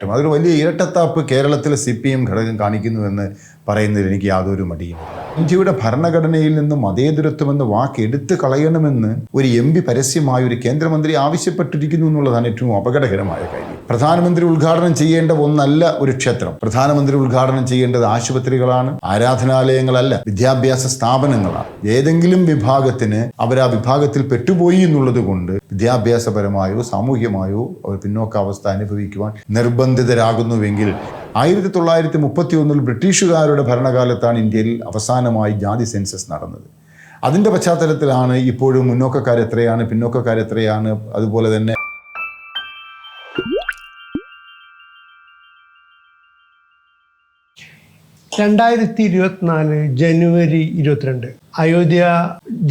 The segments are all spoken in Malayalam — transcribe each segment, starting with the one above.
അതൊരു വലിയ ഇരട്ടത്താപ്പ് കേരളത്തിലെ സി പി എം ഘടകം കാണിക്കുന്നുവെന്ന് പറയുന്നതിൽ എനിക്ക് യാതൊരു മടിയും ഇന്ത്യയുടെ ഭരണഘടനയിൽ നിന്ന് മതേതരത്വമെന്ന് വാക്ക് എടുത്തു കളയണമെന്ന് ഒരു എം പി പരസ്യമായ ഒരു കേന്ദ്രമന്ത്രി ആവശ്യപ്പെട്ടിരിക്കുന്നു എന്നുള്ളതാണ് ഏറ്റവും അപകടകരമായ കാര്യം. പ്രധാനമന്ത്രി ഉദ്ഘാടനം ചെയ്യേണ്ട ഒന്നല്ല ഒരു ക്ഷേത്രം. പ്രധാനമന്ത്രി ഉദ്ഘാടനം ചെയ്യേണ്ടത് ആശുപത്രികളാണ് ആരാധനാലയങ്ങളല്ല വിദ്യാഭ്യാസ സ്ഥാപനങ്ങളാണ്. ഏതെങ്കിലും വിഭാഗത്തിന് അവർ ആ വിഭാഗത്തിൽ പെട്ടുപോയി എന്നുള്ളത് കൊണ്ട് വിദ്യാഭ്യാസപരമായോ സാമൂഹ്യമായോ അവർ പിന്നോക്കാവസ്ഥ അനുഭവിക്കുവാൻ നിർബന്ധിതരാകുന്നുവെങ്കിൽ ആയിരത്തി തൊള്ളായിരത്തി മുപ്പത്തി ഒന്നിൽ ബ്രിട്ടീഷുകാരുടെ ഭരണകാലത്താണ് ഇന്ത്യയിൽ അവസാനമായി ജാതി സെൻസസ് നടന്നത്. അതിന്റെ പശ്ചാത്തലത്തിലാണ് ഇപ്പോഴും പിന്നോക്കക്കാർ എത്രയാണ് അതുപോലെ തന്നെ രണ്ടായിരത്തി ഇരുപത്തിനാല് ജനുവരി ഇരുപത്തിരണ്ട് അയോധ്യ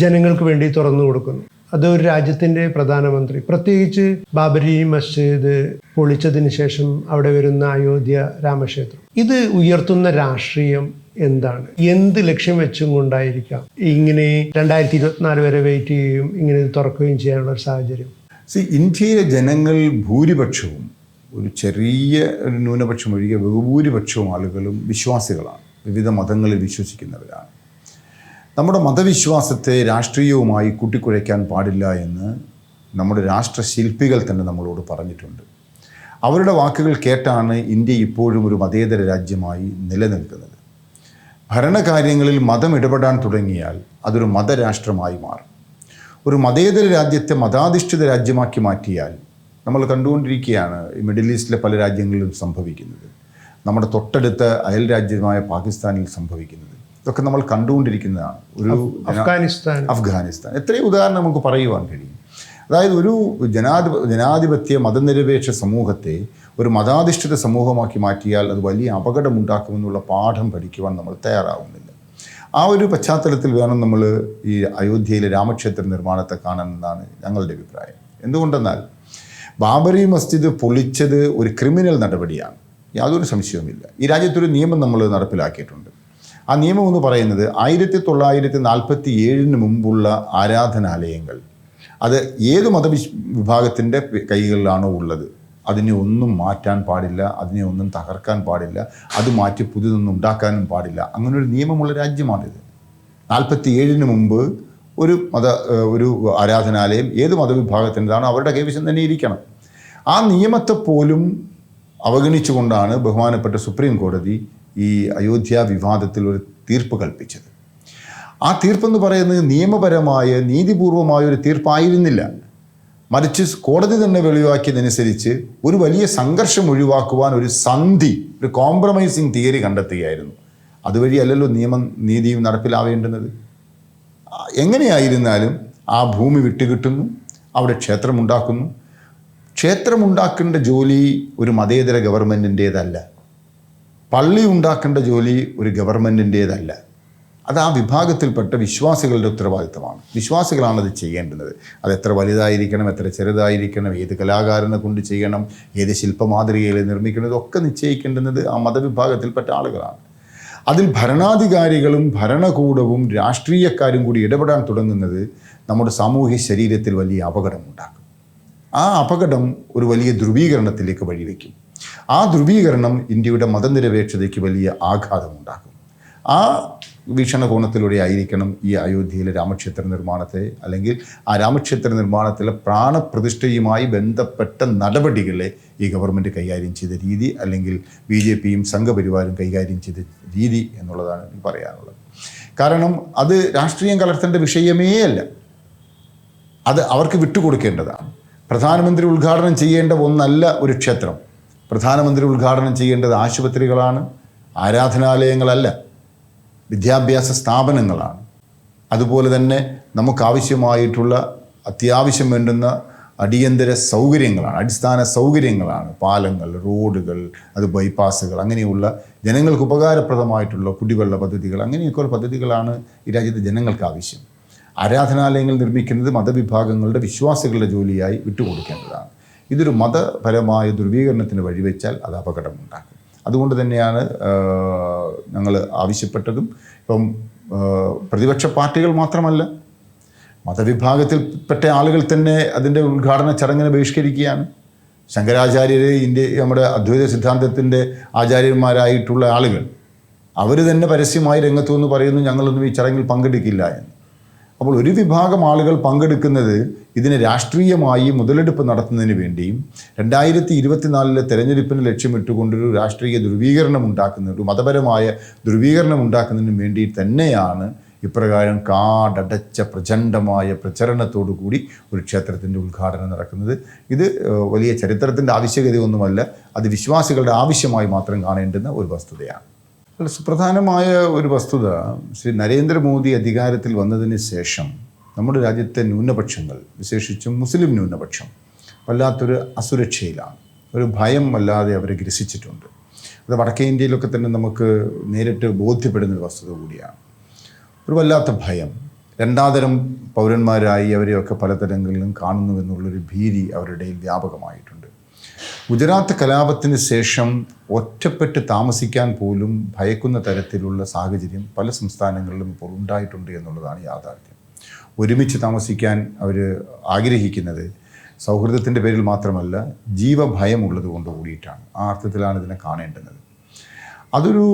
ജനങ്ങൾക്ക് വേണ്ടി തുറന്നു കൊടുക്കുന്നു. അത് ഒരു രാജ്യത്തിന്റെ പ്രധാനമന്ത്രി. പ്രത്യേകിച്ച് ബാബരി മസ്ജിദ് പൊളിച്ചതിന് ശേഷം അവിടെ വരുന്ന അയോധ്യ രാമക്ഷേത്രം. ഇത് ഉയർത്തുന്ന രാഷ്ട്രീയം എന്താണ്? എന്ത് ലക്ഷ്യം വെച്ചും കൊണ്ടായിരിക്കാം ഇങ്ങനെ രണ്ടായിരത്തി ഇരുപത്തിനാല് വരെ വെയിറ്റ് ചെയ്യുകയും ഇങ്ങനെ തുറക്കുകയും ചെയ്യാനുള്ള ഒരു സാഹചര്യം? സി ഇന്ത്യയിലെ ജനങ്ങൾ ഭൂരിപക്ഷവും ഒരു ചെറിയ ഒരു ന്യൂനപക്ഷം ഒഴികെ ബഹുഭൂരിപക്ഷവും ആളുകളും വിശ്വാസികളാണ്. വിവിധ മതങ്ങളിൽ വിശ്വസിക്കുന്നവരാണ്. നമ്മുടെ മതവിശ്വാസത്തെ രാഷ്ട്രീയവുമായി കൂട്ടിക്കുഴയ്ക്കാൻ പാടില്ല എന്ന് നമ്മുടെ രാഷ്ട്രശില്പികൾ തന്നെ നമ്മളോട് പറഞ്ഞിട്ടുണ്ട്. അവരുടെ വാക്കുകൾ കേട്ടാണ് ഇന്ത്യ ഇപ്പോഴും ഒരു മതേതര രാജ്യമായി നിലനിൽക്കുന്നത്. ഭരണകാര്യങ്ങളിൽ മതം ഇടപെടാൻ തുടങ്ങിയാൽ അതൊരു മതരാഷ്ട്രമായി മാറും. ഒരു മതേതര രാജ്യത്തെ മതാധിഷ്ഠിത രാജ്യമാക്കി മാറ്റിയാൽ നമ്മൾ കണ്ടുകൊണ്ടിരിക്കുകയാണ് ഈ മിഡിൽ ഈസ്റ്റിലെ പല രാജ്യങ്ങളിലും സംഭവിക്കുന്നത്. നമ്മുടെ തൊട്ടടുത്ത അയൽ രാജ്യമായ പാകിസ്ഥാനിൽ സംഭവിക്കുന്നത്. ഇതൊക്കെ നമ്മൾ കണ്ടുകൊണ്ടിരിക്കുന്നതാണ്. ഒരു അഫ്ഗാനിസ്ഥാൻ അഫ്ഗാനിസ്ഥാൻ. എത്രയും ഉദാഹരണം നമുക്ക് പറയുവാൻ കഴിയും. അതായത് ഒരു ജനാധിപ ജനാധിപത്യ മതനിരപേക്ഷ സമൂഹത്തെ ഒരു മതാധിഷ്ഠിത സമൂഹമാക്കി മാറ്റിയാൽ അത് വലിയ അപകടമുണ്ടാക്കുമെന്നുള്ള പാഠം പഠിക്കുവാൻ നമ്മൾ തയ്യാറാവുന്നില്ല. ആ ഒരു പശ്ചാത്തലത്തിൽ വേണം നമ്മൾ ഈ അയോധ്യയിലെ രാമക്ഷേത്ര നിർമ്മാണത്തെ കാണാനെന്നാണ് ഞങ്ങളുടെ അഭിപ്രായം. എന്തുകൊണ്ടെന്നാൽ ബാബറി മസ്ജിദ് പൊളിച്ചത് ഒരു ക്രിമിനൽ നടപടിയാണ്. യാതൊരു സംശയവുമില്ല. ഈ രാജ്യത്തൊരു നിയമം നമ്മൾ നടപ്പിലാക്കിയിട്ടുണ്ട്. ആ നിയമം എന്ന് പറയുന്നത് ആയിരത്തി തൊള്ളായിരത്തി നാൽപ്പത്തി ഏഴിന് മുമ്പുള്ള ആരാധനാലയങ്ങൾ. അത് ഏത് മതവിശ് വിഭാഗത്തിന്റെ കൈകളിലാണോ ഉള്ളത്? അതിനെ ഒന്നും മാറ്റാൻ പാടില്ല അതിനെ ഒന്നും തകർക്കാൻ പാടില്ല അത് മാറ്റി പുതിയതൊന്നും ഉണ്ടാക്കാനും പാടില്ല. അങ്ങനൊരു നിയമമുള്ള രാജ്യമാണിത്. നാൽപ്പത്തി ഏഴിന് മുമ്പ് ഒരു മത ഒരു ആരാധനാലയം ഏത് മതവിഭാഗത്തിന്റെതാണോ അവരുടെ കൈവശം തന്നെ ഇരിക്കണം. ആ നിയമത്തെ പോലും അവഗണിച്ചുകൊണ്ടാണ് ബഹുമാനപ്പെട്ട സുപ്രീം കോടതി ഈ അയോധ്യ വിവാദത്തിൽ ഒരു തീർപ്പ് കൽപ്പിച്ചത്. ആ തീർപ്പെന്ന് പറയുന്നത് നിയമപരമായ നീതിപൂർവമായ ഒരു തീർപ്പായിരുന്നില്ല. മറിച്ച് കോടതി തന്നെ വെളിവാക്കിയതനുസരിച്ച് ഒരു വലിയ സംഘർഷം ഒഴിവാക്കുവാൻ ഒരു സന്ധി ഒരു കോംപ്രമൈസിങ് തിയറി കണ്ടെത്തുകയായിരുന്നു. അതുവഴി അല്ലല്ലോ നിയമം നീതിയും നടപ്പിലാവേണ്ടുന്നത്. എങ്ങനെയായിരുന്നാലും ആ ഭൂമി വിട്ടുകിട്ടുന്നു അവിടെ ക്ഷേത്രമുണ്ടാക്കുന്നു. ക്ഷേത്രമുണ്ടാക്കേണ്ട ജോലി ഒരു മതേതര ഗവൺമെന്റിന്റേതല്ല പള്ളി ഉണ്ടാക്കേണ്ട ജോലി ഒരു ഗവൺമെന്റിന്റേതല്ല അത് ആ വിഭാഗത്തിൽപ്പെട്ട വിശ്വാസികളുടെ ഉത്തരവാദിത്തമാണ്. വിശ്വാസികളാണ് അത് ചെയ്യേണ്ടുന്നത്. അത് എത്ര വലുതായിരിക്കണം എത്ര ചെറുതായിരിക്കണം ഏത് കലാകാരനെ കൊണ്ട് ചെയ്യണം ഏത് ശില്പമാതൃകയിൽ നിർമ്മിക്കണം ഇതൊക്കെ നിശ്ചയിക്കേണ്ടുന്നത് ആ മതവിഭാഗത്തിൽപ്പെട്ട ആളുകളാണ്. അതിൽ ഭരണാധികാരികളും ഭരണകൂടവും രാഷ്ട്രീയക്കാരും കൂടി ഇടപെടാൻ തുടങ്ങുന്നത് നമ്മുടെ സാമൂഹ്യ ശരീരത്തിൽ വലിയ അപകടമുണ്ടാക്കും ആ അപകടം ഒരു വലിയ ധ്രുവീകരണത്തിലേക്ക് വഴിവെക്കും. ആ ധ്രുവീകരണം ഇന്ത്യയുടെ മതനിരപേക്ഷതയ്ക്ക് വലിയ ആഘാതമുണ്ടാക്കും. ആ വീക്ഷണകോണത്തിലൂടെ ആയിരിക്കണം ഈ അയോധ്യയിലെ രാമക്ഷേത്ര നിർമ്മാണത്തെ. അല്ലെങ്കിൽ ആ രാമക്ഷേത്ര നിർമ്മാണത്തിലെ പ്രാണപ്രതിഷ്ഠയുമായി ബന്ധപ്പെട്ട നടപടികളെ ഈ ഗവൺമെന്റ് കൈകാര്യം ചെയ്ത രീതി അല്ലെങ്കിൽ ബി ജെ പിയും സംഘപരിവാരും കൈകാര്യം ചെയ്ത രീതി എന്നുള്ളതാണ് എനിക്ക് പറയാനുള്ളത്. കാരണം അത് രാഷ്ട്രീയം കലർത്തേണ്ട വിഷയമേ അല്ല. അത് അവർക്ക് വിട്ടുകൊടുക്കേണ്ടതാണ്. പ്രധാനമന്ത്രി ഉദ്ഘാടനം ചെയ്യേണ്ട ഒന്നല്ല ഒരു ക്ഷേത്രം. പ്രധാനമന്ത്രി ഉദ്ഘാടനം ചെയ്യേണ്ടത് ആശുപത്രികളാണ് ആരാധനാലയങ്ങളല്ല. വിദ്യാഭ്യാസ സ്ഥാപനങ്ങളാണ്. അതുപോലെ തന്നെ നമുക്കാവശ്യമായിട്ടുള്ള അത്യാവശ്യം വേണ്ടുന്ന അടിയന്തര സൗകര്യങ്ങളാണ് അടിസ്ഥാന സൗകര്യങ്ങളാണ്. പാലങ്ങൾ റോഡുകൾ അത് ബൈപ്പാസുകൾ അങ്ങനെയുള്ള ജനങ്ങൾക്ക് ഉപകാരപ്രദമായിട്ടുള്ള കുടിവെള്ള പദ്ധതികൾ അങ്ങനെയൊക്കെ ഉള്ള പദ്ധതികളാണ് ഈ രാജ്യത്തെ ജനങ്ങൾക്ക് ആവശ്യം. ആരാധനാലയങ്ങൾ നിർമ്മിക്കുന്നത് മതവിഭാഗങ്ങളുടെ വിശ്വാസികളുടെ ജോലിയായി വിട്ടുകൊടുക്കേണ്ടതാണ്. ഇതൊരു മതപരമായ ധ്രുവീകരണത്തിന് വഴിവെച്ചാൽ അത് അപകടമുണ്ടാക്കും. അതുകൊണ്ട് തന്നെയാണ് ഞങ്ങൾ ആവശ്യപ്പെട്ടതും. ഇപ്പം പ്രതിപക്ഷ പാർട്ടികൾ മാത്രമല്ല മതവിഭാഗത്തിൽപ്പെട്ട ആളുകൾ തന്നെ അതിന്റെ ഉദ്ഘാടന ചടങ്ങിനെ ബഹിഷ്കരിക്കുകയാണ്. ശങ്കരാചാര്യർ ഇന്ത്യ നമ്മുടെ അദ്വൈത സിദ്ധാന്തത്തിന്റെ ആചാര്യന്മാരായിട്ടുള്ള ആളുകൾ അവർ തന്നെ പരസ്യമായി രംഗത്തു എന്ന് പറയുന്നു ഞങ്ങളൊന്നും ഈ ചടങ്ങിൽ പങ്കെടുക്കില്ല എന്ന്. അപ്പോൾ ഒരു വിഭാഗം ആളുകൾ പങ്കെടുക്കുന്നത് ഇതിന് രാഷ്ട്രീയമായി മുതലെടുപ്പ് നടത്തുന്നതിന് വേണ്ടിയും രണ്ടായിരത്തി ഇരുപത്തിനാലിലെ തെരഞ്ഞെടുപ്പിന് ലക്ഷ്യമിട്ടുകൊണ്ടൊരു രാഷ്ട്രീയ ധ്രുവീകരണം ഉണ്ടാക്കുന്ന ഒരു മതപരമായ ധ്രുവീകരണം ഉണ്ടാക്കുന്നതിന് വേണ്ടി തന്നെയാണ് ഇപ്രകാരം കാടടച്ച പ്രചണ്ഡമായ പ്രചരണത്തോടു കൂടി ഒരു ക്ഷേത്രത്തിന്റെ ഉദ്ഘാടനം നടക്കുന്നത്. ഇത് വലിയ ചരിത്രത്തിന്റെ ആവശ്യകതയൊന്നുമല്ല അത് വിശ്വാസികളുടെ ആവശ്യമായി മാത്രം കാണേണ്ടുന്ന ഒരു വസ്തുതയാണ്. സുപ്രധാനമായ ഒരു വസ്തുത ശ്രീ നരേന്ദ്രമോദി അധികാരത്തിൽ വന്നതിന് ശേഷം നമ്മുടെ രാജ്യത്തെ ന്യൂനപക്ഷങ്ങൾ വിശേഷിച്ചും മുസ്ലിം ന്യൂനപക്ഷം വല്ലാത്തൊരു അസുരക്ഷയിലാണ്. ഒരു ഭയം വല്ലാതെ അവരെ ഗ്രസിച്ചിട്ടുണ്ട്. അത് വടക്കേ ഇന്ത്യയിലൊക്കെ തന്നെ നമുക്ക് നേരിട്ട് ബോധ്യപ്പെടുന്ന ഒരു വസ്തുത കൂടിയാണ്. ഒരു വല്ലാത്ത ഭയം. രണ്ടാതരം പൗരന്മാരായി അവരെയൊക്കെ പലതരങ്ങളിലും കാണുന്നു എന്നുള്ളൊരു ഭീതി അവരുടെ വ്യാപകമായിട്ടുണ്ട്. ഗുജറാത്ത് കലാപത്തിന് ശേഷം ഒറ്റപ്പെട്ട് താമസിക്കാൻ പോലും ഭയക്കുന്ന തരത്തിലുള്ള സാഹചര്യം പല സംസ്ഥാനങ്ങളിലും ഇപ്പോൾ ഉണ്ടായിട്ടുണ്ട് എന്നുള്ളതാണ് യാഥാർത്ഥ്യം. ഒരുമിച്ച് താമസിക്കാൻ അവർ ആഗ്രഹിക്കുന്നത് സൗഹൃദത്തിന്റെ പേരിൽ മാത്രമല്ല ജീവഭയമുള്ളത് കൊണ്ട് കൂടിയിട്ടാണ്. ആ അർത്ഥത്തിലാണ് ഇതിനെ കാണേണ്ടുന്നത്. അതൊരു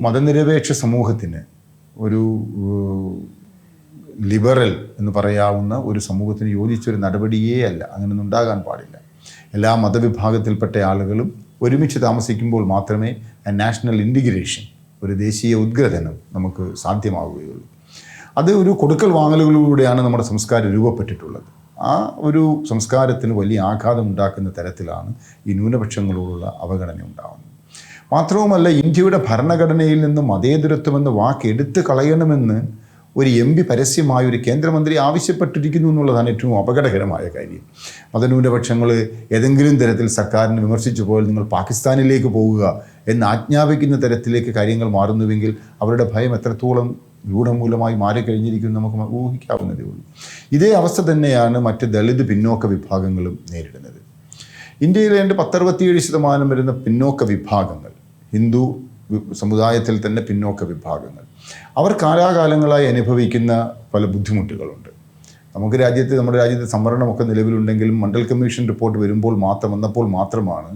മതനിരപേക്ഷ സമൂഹത്തിന് ഒരു ലിബറൽ എന്ന് പറയാവുന്ന ഒരു സമൂഹത്തിന് യോജിച്ചൊരു നടപടിയേ അല്ല. അങ്ങനെയൊന്നും ഉണ്ടാകാൻ പാടില്ല. എല്ലാ മതവിഭാഗത്തിൽപ്പെട്ട ആളുകളും ഒരുമിച്ച് താമസിക്കുമ്പോൾ മാത്രമേ നാഷണൽ ഇന്റിഗ്രേഷൻ ഒരു ദേശീയ ഉദ്ഗ്രഥനം നമുക്ക് സാധ്യമാവുകയുള്ളൂ. അത് ഒരു കൊടുക്കൽ വാങ്ങലുകളിലൂടെയാണ് നമ്മുടെ സംസ്കാരം രൂപപ്പെട്ടിട്ടുള്ളത്. ആ ഒരു സംസ്കാരത്തിന് വലിയ ആഘാതം ഉണ്ടാക്കുന്ന തരത്തിലാണ് ഈ ന്യൂനപക്ഷങ്ങളോടുള്ള അവഗണന ഉണ്ടാകുന്നത് മാത്രവുമല്ല ഇന്ത്യയുടെ ഭരണഘടനയിൽ നിന്ന് വാക്ക് എടുത്തു കളയണമെന്ന് ഒരു എം പി പരസ്യമായ ഒരു കേന്ദ്രമന്ത്രി ആവശ്യപ്പെട്ടിരിക്കുന്നു എന്നുള്ളതാണ് ഏറ്റവും അപകടകരമായ കാര്യം. മതന്യൂനപക്ഷങ്ങൾ ഏതെങ്കിലും തരത്തിൽ സർക്കാരിനെ വിമർശിച്ചു പോയാൽ നിങ്ങൾ പാകിസ്ഥാനിലേക്ക് പോവുക എന്ന് ആജ്ഞാപിക്കുന്ന തരത്തിലേക്ക് കാര്യങ്ങൾ മാറുന്നുവെങ്കിൽ അവരുടെ ഭയം എത്രത്തോളം ഗൂഢമൂലമായി മാറിക്കഴിഞ്ഞിരിക്കുന്നു നമുക്ക് ഊഹിക്കാവുന്നതേ ഉള്ളൂ. ഇതേ അവസ്ഥ തന്നെയാണ് മറ്റ് ദളിത് പിന്നോക്ക വിഭാഗങ്ങളും നേരിടുന്നത്. ഇന്ത്യയിലെ എന്റെ പത്തറുപത്തിയേഴ് ശതമാനം വരുന്ന പിന്നോക്ക വിഭാഗങ്ങൾ ഹിന്ദു സമുദായത്തിൽ തന്നെ പിന്നോക്ക വിഭാഗങ്ങൾ അവർ കാലാകാലങ്ങളായി അനുഭവിക്കുന്ന പല ബുദ്ധിമുട്ടുകളുണ്ട്. നമുക്ക് രാജ്യത്ത് നമ്മുടെ രാജ്യത്ത് സംവരണമൊക്കെ നിലവിലുണ്ടെങ്കിലും മണ്ഡൽ കമ്മീഷൻ റിപ്പോർട്ട് വരുമ്പോൾ മാത്രം വന്നപ്പോൾ മാത്രമാണ്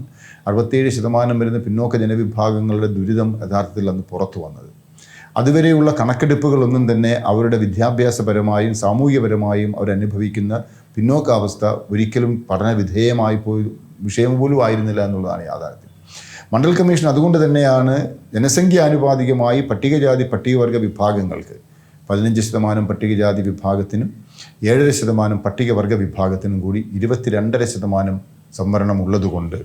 അറുപത്തേഴ് ശതമാനം വരുന്ന പിന്നോക്ക ജനവിഭാഗങ്ങളുടെ ദുരിതം യഥാർത്ഥത്തിൽ അന്ന് പുറത്തു വന്നത്. അതുവരെയുള്ള കണക്കെടുപ്പുകളൊന്നും തന്നെ അവരുടെ വിദ്യാഭ്യാസപരമായും സാമൂഹികപരമായും അവരനുഭവിക്കുന്ന പിന്നോക്കാവസ്ഥ ഒരിക്കലും പഠനവിധേയമായി പോയി വിഷയം പോലും ആയിരുന്നില്ല എന്നുള്ളതാണ് യാഥാർത്ഥ്യം. മണ്ഡൽ കമ്മീഷൻ അതുകൊണ്ട് തന്നെയാണ് ജനസംഖ്യാനുപാതികമായി പട്ടികജാതി പട്ടികവർഗ വിഭാഗങ്ങൾക്ക് പതിനഞ്ച് ശതമാനം പട്ടികജാതി വിഭാഗത്തിനും ഏഴര ശതമാനം പട്ടികവർഗ വിഭാഗത്തിനും കൂടി ഇരുപത്തിരണ്ടര ശതമാനം സംവരണം ഉള്ളതുകൊണ്ട്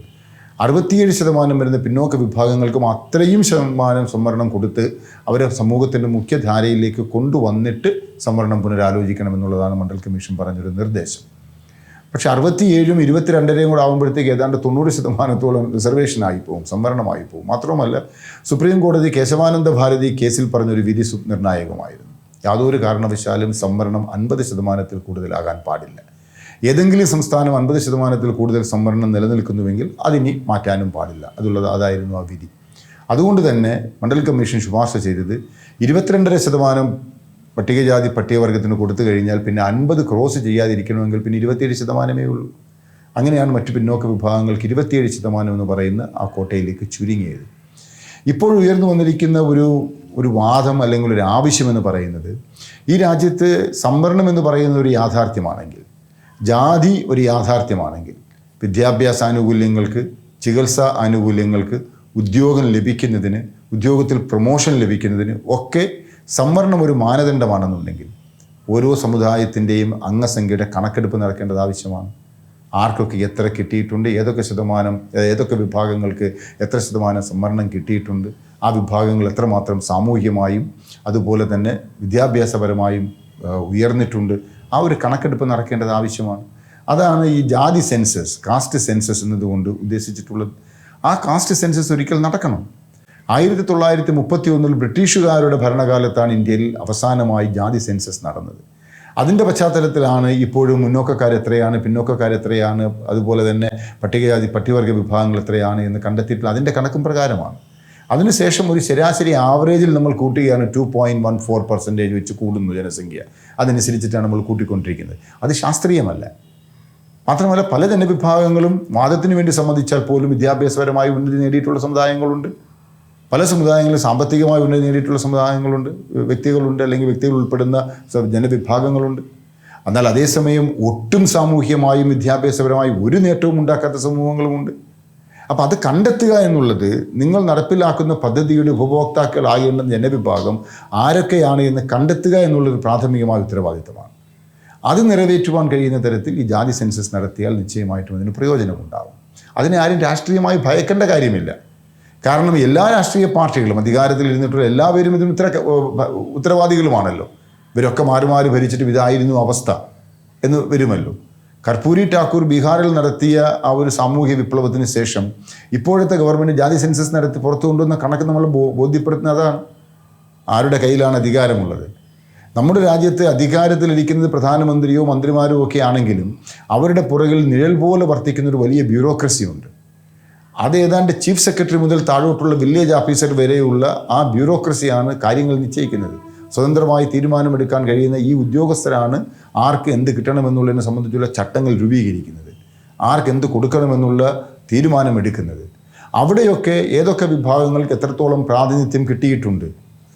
അറുപത്തിയേഴ് ശതമാനം വരുന്ന പിന്നോക്ക വിഭാഗങ്ങൾക്കും അത്രയും ശതമാനം സംവരണം കൊടുത്ത് അവരെ സമൂഹത്തിന്റെ മുഖ്യധാരയിലേക്ക് കൊണ്ടുവന്നിട്ട് സംവരണം പുനരാലോചിക്കണമെന്നുള്ളതാണ് മണ്ഡൽ കമ്മീഷൻ പറഞ്ഞൊരു നിർദ്ദേശം. പക്ഷെ അറുപത്തിയേഴും ഇരുപത്തിരണ്ടരയും കൂടെ ആകുമ്പോഴത്തേക്ക് ഏതാണ്ട് തൊണ്ണൂറ് ശതമാനത്തോളം റിസർവേഷനായി പോകും സംവരണമായി പോകും മാത്രമല്ല സുപ്രീം കോടതി കേശവാനന്ദ ഭാരതി കേസിൽ പറഞ്ഞൊരു വിധി നിർണായകമായിരുന്നു. യാതൊരു കാരണവശാലും സംവരണം അൻപത് ശതമാനത്തിൽ കൂടുതലാകാൻ പാടില്ല. ഏതെങ്കിലും സംസ്ഥാനം അൻപത് ശതമാനത്തിൽ കൂടുതൽ സംവരണം നിലനിൽക്കുന്നുവെങ്കിൽ അതിനി മാറ്റാനും പാടില്ല. അതുള്ളത് അതായിരുന്നു ആ വിധി. അതുകൊണ്ട് തന്നെ മണ്ഡൽ കമ്മീഷൻ ശുപാർശ ചെയ്തത് ഇരുപത്തിരണ്ടര ശതമാനം പട്ടികജാതി പട്ടികവർഗത്തിന് കൊടുത്തു കഴിഞ്ഞാൽ പിന്നെ അൻപത് ക്രോസ് ചെയ്യാതിരിക്കണമെങ്കിൽ പിന്നെ ഇരുപത്തിയേഴ് ശതമാനമേ ഉള്ളൂ. അങ്ങനെയാണ് മറ്റു പിന്നോക്ക വിഭാഗങ്ങൾക്ക് ഇരുപത്തിയേഴ് ശതമാനം എന്ന് പറയുന്ന ആ കോട്ടയിലേക്ക് ചുരുങ്ങിയത്. ഇപ്പോൾ ഉയർന്നു വന്നിരിക്കുന്ന ഒരു ഒരു വാദം അല്ലെങ്കിൽ ഒരു ആവശ്യമെന്ന് പറയുന്നത് ഈ രാജ്യത്ത് സംവരണം എന്ന് പറയുന്ന ഒരു യാഥാർത്ഥ്യമാണെങ്കിൽ ജാതി ഒരു യാഥാർത്ഥ്യമാണെങ്കിൽ വിദ്യാഭ്യാസ ആനുകൂല്യങ്ങൾക്ക് ചികിത്സാ ആനുകൂല്യങ്ങൾക്ക് ഉദ്യോഗം ലഭിക്കുന്നതിന് ഉദ്യോഗത്തിൽ പ്രൊമോഷൻ ലഭിക്കുന്നതിന് ഒക്കെ സംവരണം ഒരു മാനദണ്ഡമാണെന്നുണ്ടെങ്കിൽ ഓരോ സമുദായത്തിന്റെയും അംഗസംഖ്യയുടെ കണക്കെടുപ്പ് നടക്കേണ്ടത് ആവശ്യമാണ്. ആർക്കൊക്കെ എത്ര കിട്ടിയിട്ടുണ്ട് ഏതൊക്കെ ശതമാനം ഏതൊക്കെ വിഭാഗങ്ങൾക്ക് എത്ര ശതമാനം സംവരണം കിട്ടിയിട്ടുണ്ട് ആ വിഭാഗങ്ങൾ എത്രമാത്രം സാമൂഹികമായും അതുപോലെ തന്നെ വിദ്യാഭ്യാസപരമായും ഉയർന്നിട്ടുണ്ട് ആ ഒരു കണക്കെടുപ്പ് നടക്കേണ്ടത് ആവശ്യമാണ്. അതാണ് ഈ ജാതി സെൻസസ് കാസ്റ്റ് സെൻസസ് എന്നതുകൊണ്ട് ഉദ്ദേശിച്ചിട്ടുള്ളത്. ആ കാസ്റ്റ് സെൻസസ് ഒരിക്കൽ നടക്കണം. ആയിരത്തി തൊള്ളായിരത്തി മുപ്പത്തി ഒന്നിൽ ബ്രിട്ടീഷുകാരുടെ ഭരണകാലത്താണ് ഇന്ത്യയിൽ അവസാനമായി ജാതി സെൻസസ് നടന്നത്. അതിന്റെ പശ്ചാത്തലത്തിലാണ് ഇപ്പോഴും മുന്നോക്കക്കാർ എത്രയാണ് പിന്നോക്കക്കാർ എത്രയാണ് അതുപോലെ തന്നെ പട്ടികജാതി പട്ടികവർഗ വിഭാഗങ്ങൾ എത്രയാണ് എന്ന് കണ്ടെത്തിയിട്ടുള്ള അതിന്റെ കണക്കും പ്രകാരമാണ്. അതിനുശേഷം ഒരു ശരാശരി ആവറേജിൽ നമ്മൾ കൂട്ടുകയാണ് two point one four percentage വെച്ച് കൂടുന്നു ജനസംഖ്യ. അതനുസരിച്ചിട്ടാണ് നമ്മൾ കൂട്ടിക്കൊണ്ടിരിക്കുന്നത്. അത് ശാസ്ത്രീയമല്ല. മാത്രമല്ല പല ജനവിഭാഗങ്ങളും വാദത്തിന് വേണ്ടി സംബന്ധിച്ചാൽ പോലും വിദ്യാഭ്യാസപരമായി ഉന്നതി നേടിയിട്ടുള്ള സമുദായങ്ങളുണ്ട്. പല സമുദായങ്ങളും സാമ്പത്തികമായി ഉന്നതി നേടിയിട്ടുള്ള സമുദായങ്ങളുണ്ട് വ്യക്തികളുണ്ട് അല്ലെങ്കിൽ വ്യക്തികൾ ഉൾപ്പെടുന്ന ജനവിഭാഗങ്ങളുണ്ട്. എന്നാൽ അതേസമയം ഒട്ടും സാമൂഹ്യമായും വിദ്യാഭ്യാസപരമായും ഒരു നേട്ടവും ഉണ്ടാക്കാത്ത സമൂഹങ്ങളുമുണ്ട്. അപ്പോൾ അത് കണ്ടെത്തുക എന്നുള്ളത് നിങ്ങൾ നടപ്പിലാക്കുന്ന പദ്ധതിയുടെ ഉപഭോക്താക്കളാകേണ്ട ജനവിഭാഗം ആരൊക്കെയാണ് എന്ന് കണ്ടെത്തുക എന്നുള്ളൊരു പ്രാഥമികമായ ഉത്തരവാദിത്തമാണ്. അത് നിറവേറ്റുവാൻ കഴിയുന്ന തരത്തിൽ ഈ ജാതി സെൻസസ് നടത്തിയാൽ നിശ്ചയമായിട്ടും അതിന് പ്രയോജനമുണ്ടാകും. അതിനെ ആരും രാഷ്ട്രീയമായി ഭയക്കേണ്ട കാര്യമില്ല. കാരണം എല്ലാ രാഷ്ട്രീയ പാർട്ടികളും അധികാരത്തിൽ ഇരുന്നിട്ടുള്ള എല്ലാവരും ഇതിന് ഉത്തര ഉത്തരവാദികളുമാണല്ലോ. ഇവരൊക്കെ മാറി മാറി ഭരിച്ചിട്ട് ഇതായിരുന്നു അവസ്ഥ എന്ന് വരുമല്ലോ. കർപ്പൂരി ഠാക്കൂർ ബീഹാറിൽ നടത്തിയ ആ ഒരു സാമൂഹ്യ വിപ്ലവത്തിന് ശേഷം ഇപ്പോഴത്തെ ഗവൺമെന്റ് ജാതി സെൻസസ് നടത്തി പുറത്തു കൊണ്ടുവന്ന കണക്ക് നമ്മൾ ബോ- ബോധ്യപ്പെടുത്തുന്നത് അതാണ്. ആരുടെ കയ്യിലാണ് അധികാരമുള്ളത്? നമ്മുടെ രാജ്യത്ത് അധികാരത്തിലിരിക്കുന്നത് പ്രധാനമന്ത്രിയോ മന്ത്രിമാരോ ഒക്കെ ആണെങ്കിലും അവരുടെ പുറകിൽ നിഴൽ പോലെ വർത്തിക്കുന്ന ഒരു വലിയ ബ്യൂറോക്രസി ഉണ്ട്. അത് ഏതാണ്ട് ചീഫ് സെക്രട്ടറി മുതൽ താഴോട്ടുള്ള വില്ലേജ് ഓഫീസർ വരെയുള്ള ആ ബ്യൂറോക്രസിയാണ് കാര്യങ്ങൾ നിശ്ചയിക്കുന്നത്. സ്വതന്ത്രമായി തീരുമാനമെടുക്കാൻ കഴിയുന്ന ഈ ഉദ്യോഗസ്ഥരാണ് ആർക്ക് എന്ത് കിട്ടണമെന്നുള്ളതിനെ സംബന്ധിച്ചുള്ള ചട്ടങ്ങൾ രൂപീകരിക്കുന്നത്. ആർക്ക് എന്ത് കൊടുക്കണമെന്നുള്ള തീരുമാനമെടുക്കുന്നത്. അവിടെയൊക്കെ ഏതൊക്കെ വിഭാഗങ്ങൾക്ക് എത്രത്തോളം പ്രാതിനിധ്യം കിട്ടിയിട്ടുണ്ട്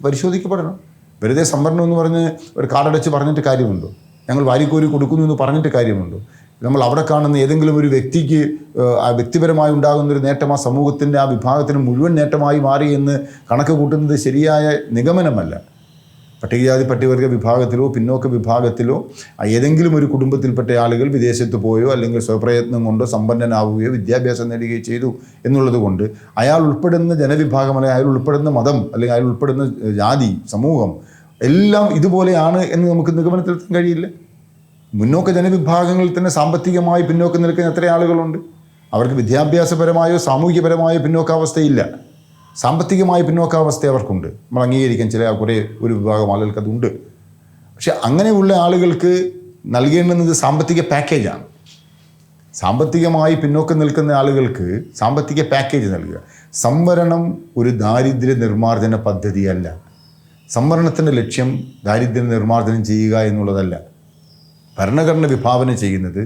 പരിശോധിക്കപ്പെടണം. വെറുതെ സംവരണം എന്ന് പറഞ്ഞ് ഒരു കാർഡടച്ച് പറഞ്ഞിട്ട് കാര്യമുണ്ടോ? ഞങ്ങൾ വാരിക്കോരി കൊടുക്കുന്നു എന്ന് പറഞ്ഞിട്ട് കാര്യമുണ്ടോ? നമ്മൾ അവിടെ കാണുന്ന ഏതെങ്കിലും ഒരു വ്യക്തിക്ക് വ്യക്തിപരമായി ഉണ്ടാകുന്ന ഒരു നേട്ടം ആ സമൂഹത്തിന്റെ ആ വിഭാഗത്തിന് മുഴുവൻ നേട്ടമായി മാറി എന്ന് കണക്ക് കൂട്ടുന്നത് ശരിയായ നിഗമനമല്ല. പട്ടികജാതി പട്ടികവർഗ വിഭാഗത്തിലോ പിന്നോക്ക വിഭാഗത്തിലോ ഏതെങ്കിലും ഒരു കുടുംബത്തിൽപ്പെട്ട ആളുകൾ വിദേശത്ത് പോയോ അല്ലെങ്കിൽ സ്വപ്രയത്നം കൊണ്ടോ സമ്പന്നനാവുകയോ വിദ്യാഭ്യാസം നേടുകയോ ചെയ്തു എന്നുള്ളത് കൊണ്ട് അയാൾ ഉൾപ്പെടുന്ന ജനവിഭാഗം അല്ലെങ്കിൽ അയാൾ ഉൾപ്പെടുന്ന മതം അല്ലെങ്കിൽ അയാൾ ഉൾപ്പെടുന്ന ജാതി സമൂഹം എല്ലാം ഇതുപോലെയാണ് എന്ന് നമുക്ക് നിഗമനത്തിലെത്താൻ കഴിയില്ല. മുന്നോക്ക ജനവിഭാഗങ്ങളിൽ തന്നെ സാമ്പത്തികമായി പിന്നോക്കം നിൽക്കുന്ന എത്ര ആളുകളുണ്ട്? അവർക്ക് വിദ്യാഭ്യാസപരമായോ സാമൂഹികപരമായോ പിന്നോക്കാവസ്ഥയില്ല. സാമ്പത്തികമായ പിന്നോക്കാവസ്ഥ അവർക്കുണ്ട്. നമ്മൾ അംഗീകരിക്കാൻ ചില കുറേ ഒരു വിഭാഗം ആളുകൾക്ക് അതുണ്ട്. പക്ഷെ അങ്ങനെയുള്ള ആളുകൾക്ക് നൽകേണ്ടുന്നത് സാമ്പത്തിക പാക്കേജാണ്. സാമ്പത്തികമായി പിന്നോക്കം നിൽക്കുന്ന ആളുകൾക്ക് സാമ്പത്തിക പാക്കേജ് നൽകുക. സംവരണം ഒരു ദാരിദ്ര്യ നിർമ്മാർജന പദ്ധതിയല്ല. സംവരണത്തിന്റെ ലക്ഷ്യം ദാരിദ്ര്യ നിർമ്മാർജനം ചെയ്യുക എന്നുള്ളതല്ല. ഭരണഘടന വിഭാവന ചെയ്യുന്നത്